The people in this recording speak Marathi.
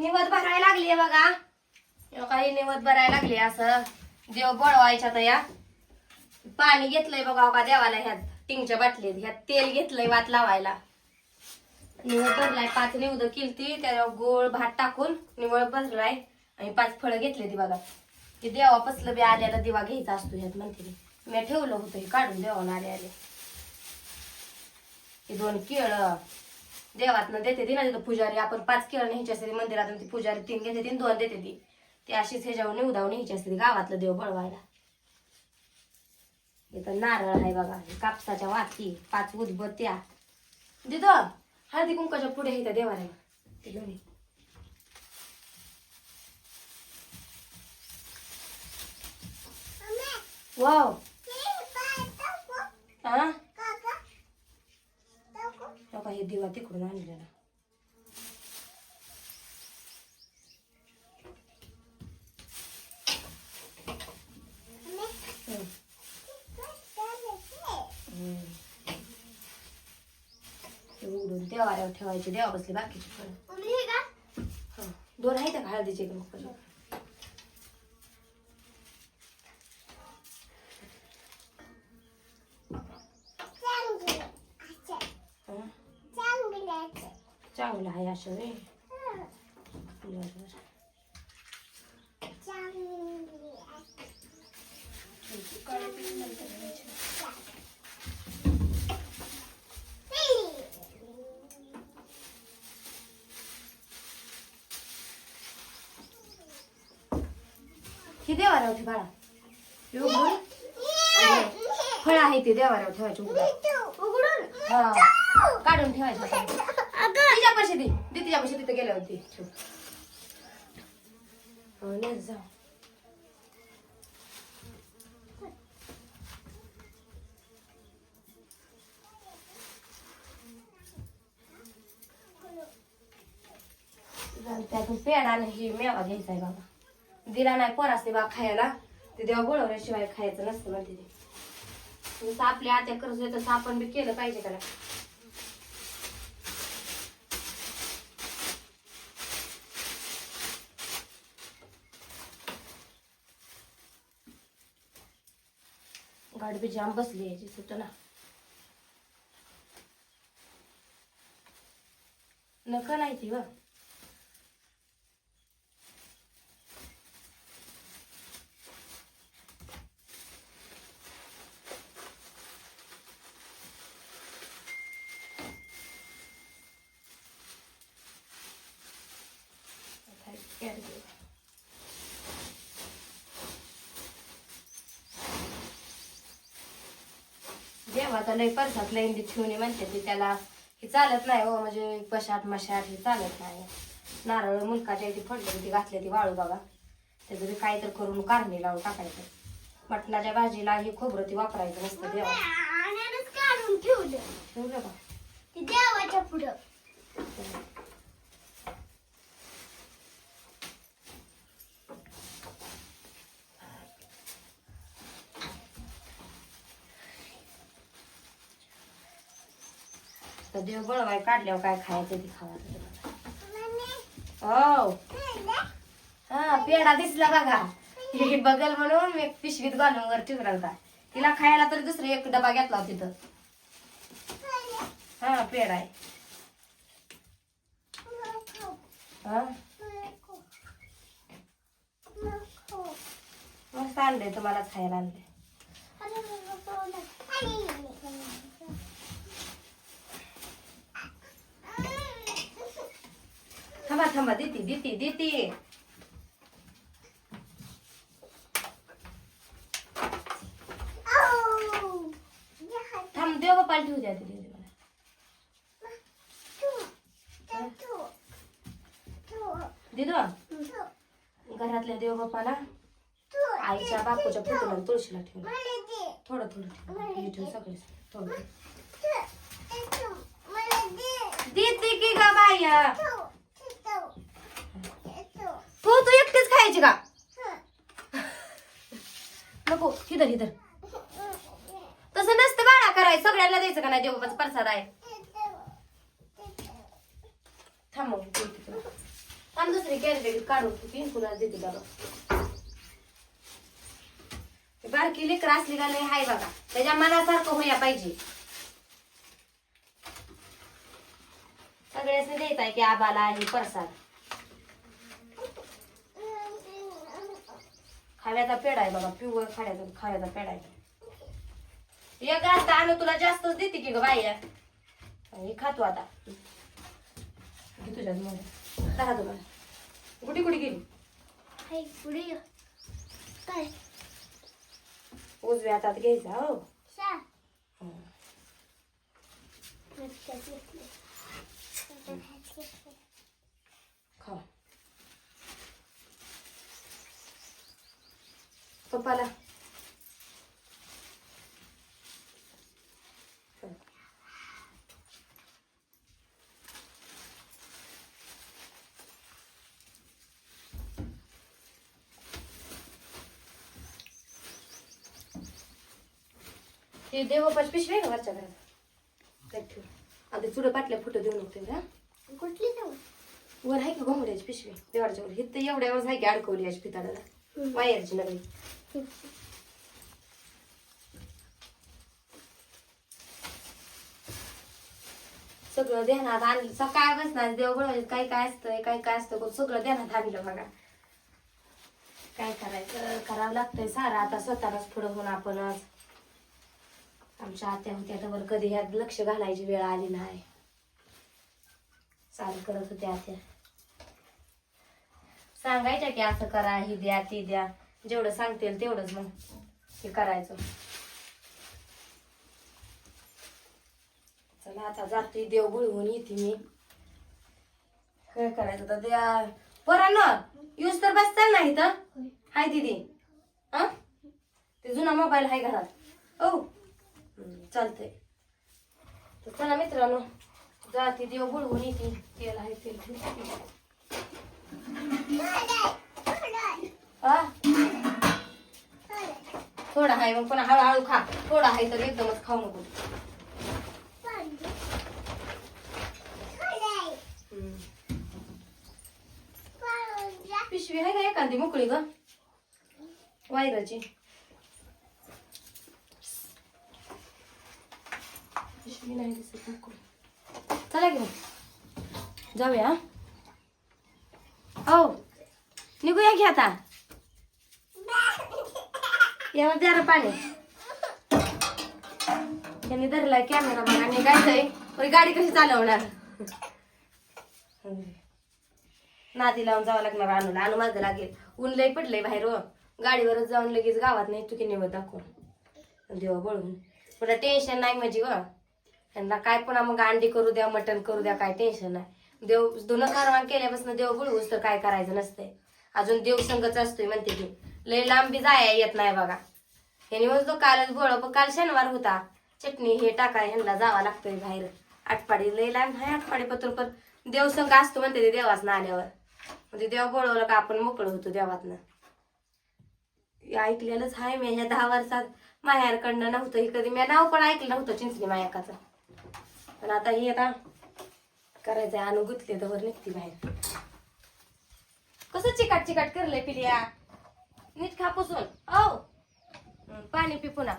निवद भरायला लागली बघा. काही निवद भरायला लागली असं. देव बोळवायच्या तर या. पाणी घेतलंय बघा हो का देवाला ह्यात. टिंगच्या बाटलीत. ह्यात तेल घेतलंय वात लावायला. निवड भरलाय. पाच निवड केलती त्याच्यावर गोळ भात टाकून निवळ भरलाय. आणि पाच फळं घेतली ती बघा. ते देवा पसलं बी आल्याला दिवा घ्यायचा असतो ह्यात म्हणते मी. ठेवलं होतं हे काढून देवाला आले आले. हे दोन केळं. देवातनं देते ती ना तिथं पुजारी आपण पाच केळ न्यायची असते मंदिरातून ती पुजारी तीन घेते ती आणि दोन देते ती. ती अशीच ह्याच्यावर निवदावून न्यायची असते गावातलं देव बळवायला. इथं नारळ आहे बघा कापसाच्या वाती पाच उदबत्त्या. दिदो हळदी कुंकाच्या पुढे इथं देवाला ते घरी वाव हा? बघा हे दिवा तिकडून आणलेला हम्म. हम्म. ते उघडून देवाऱ्यावर ठेवायचे देवा बसले बाकीचे फळं हा. दोन आहेत का हळदीचे एक मुखाचे हा? चांगलं आहे असं रे बरं, बरं. ही देवाऱ्यावर ठेव बाळा हे उघडून फळ आहे ते देवाऱ्यावर ठेवायचे उघडून उघडून हा काढून ठेवायचं तिच्या पैसे दे दे तिच्या पैसे तिथे गेल्यावर दे. ठेव. हो, गेल्या होती जाऊ. त्यातून पेड आणि ही मेवा घ्यायचा आहे बाबा. दिला नाही पोरासने बा खायला. ते देवा बोलवल्याशिवाय खायचं नसतं म्हणते ते. आपल्या आत्या करत तसं आपण बी केलं पाहिजे त्याला. गाडबी जाम बसली याची सुट ना. नका नाही ती व. देवाचा लय परसात लय इंदी ठेवणी म्हणते ती त्याला. हे चालत नाही हो म्हणजे पशाट मशाट हे चालत नाही. नारळ मुलकाच्या इथे फडले ती घातले ती वाळू बघा त्याचं बी काय तर करून कारणी लावून टाकायचं. मटणाच्या भाजीला हे खोबरं ती वापरायचं नसतं देवा काढून ठेवलं. ठेवलं का? ते देवाच्या पुढं. तर देव बळवाय काढल्यावर काय खायचं ते खावा. हो. हा पेढा दिसला बघा. हे बगल म्हणून मी पिशवीत घालून वर होता. तिला खायला तरी दुसरा एक डबा घेतला होता तिथं. हा पेढा आहे. हा. मस्त आणले तुम्हाला खायला आणले थांबा देते देते देते. थांब देव बापाला ठेवू द्या तिथे दिदो घरातल्या देव बापाला आईच्या बापूच्या फोटोला तुळशीला ठेव थोडं थोडं ठेव. ठेव सगळे. थोडं देते की गा बाया तू तू एकटीच खायची का नको हिदर हिदर तसं नसतं बाळा करायचं. सगळ्यांना द्यायचं का नाही? देवबापाचा प्रसाद आहे. थांब दुसरी कॅरेट काढून ठेवते कुणाला देते बाबा बारकी लेकर असली का नाही हाय बघा. त्याच्या मनासारखं होया पाहिजे. सगळ्याच देत आहे की आबाला आहे प्रसाद. खाव्याचा पेढा आहे बघा पिवळ खाड्याचा खाव्याचा पेढा आहे. एक तर आणू तुला जास्तच देते की ग बाई. आणि खातो आता. घे तुझ्या मध्ये करा तुला कुठे कुठे गेली? हाय, पुढे. काय? उजव्या हातात घ्यायचा हो सा हं. मस्त घेतलं. खा पप्पाला. हं. हे देवपाच पिशवी आहे का वरच्या घरात? त्यात ठेव. आता चुडं पाटल्या फुटं देऊ नको हा कुठली जाऊ वर आहे का घोंगड्याची पिशवी? देवाच्या वर. हिथं एवढ्यावर आहे की अडकवली याची पिताडाला. वायरची नगरी सगळं ध्यानात आणलं सकाळ बसणार देव काय काय असतं काय काय असतं सगळं ध्यानात आणलं बघा. काय करायचं? करावं लागतंय सारं. आता स्वतःलाच पुढं होऊन आपणच. आमच्या आत्या होत्या तर कधी ह्यात लक्ष घालायची वेळ आली नाही. सारं करत होत्या आत्या. सांगायच्या की असं करा ही द्या ती द्या. जेवढं सांगतील तेवढंच मग हे करायचं. चला आता जाते देव बुळवून येते मी. काय करायचं तर द्या. पोरांनो यूज तर बसताल नाही तर हाय दिदी. हा ते जुना मोबाईल आहे घरात. ओ चालतंय. तर चला मित्रांनो जाते देव बुळवून येते. तेल आहे तेल हा थोडा आहे मग पण हळूहळू खा. थोडा आहे तर एकदमच खाऊ नको. पिशवी आहे का एखादी मोकळी ग? वायराची. पिशवी नाही दिसत मोकळी. चला घेऊ जाऊया. हो. निघूया घ्या आता? याला द्या पाणी. त्यांनी धरलाय कॅमेरा बघा निघायचंय पण गाडी कशी चालवणार? नादी लावून जावं लागणार अनुला. अनु माझं लागेल. ऊन लय पडलंय बाहेर हो. गाडीवरच जाऊन लगेच गावात नाही चुकी निवड दाखवून. देवा बळून पुन्हा टेन्शन नाही माझी व त्यांना काय पुन्हा मग अंडी करू द्या मटण करू द्या काय टेन्शन नाही. देव दोन कारवान केल्यापासून देव बुळवूस तर काय करायचं नसतंय. अजून देव संगच असतोय म्हणते ती. लय लांबी जाया येत नाही बघा. यांनी म्हणतो कालच गोळ पण काल शनिवार होता. चटणी हे टाका ह्यांना जावं लागतंय बाहेर. आटपाडी लय लांब आहे आटपाडी पत्र पण देवसंघ असतो म्हणते ते देवासनं आल्यावर. म्हणजे देव गोळवलं का आपण मोकळं होतो देवातनं. ऐकलेलंच आहे मी ह्या दहा वर्षात. माहेरकडनं नव्हतं हे कधी मी नाव पण ऐकलं नव्हतं चिंचणी मायाकाचं. पण आता हे आता करायचंय आणू गुतले तर निघते बाहेर. कसं चिकाट चिकाट करलंय पिलिया? नीट खा पुसून. औ. पाणी पी पुन्हा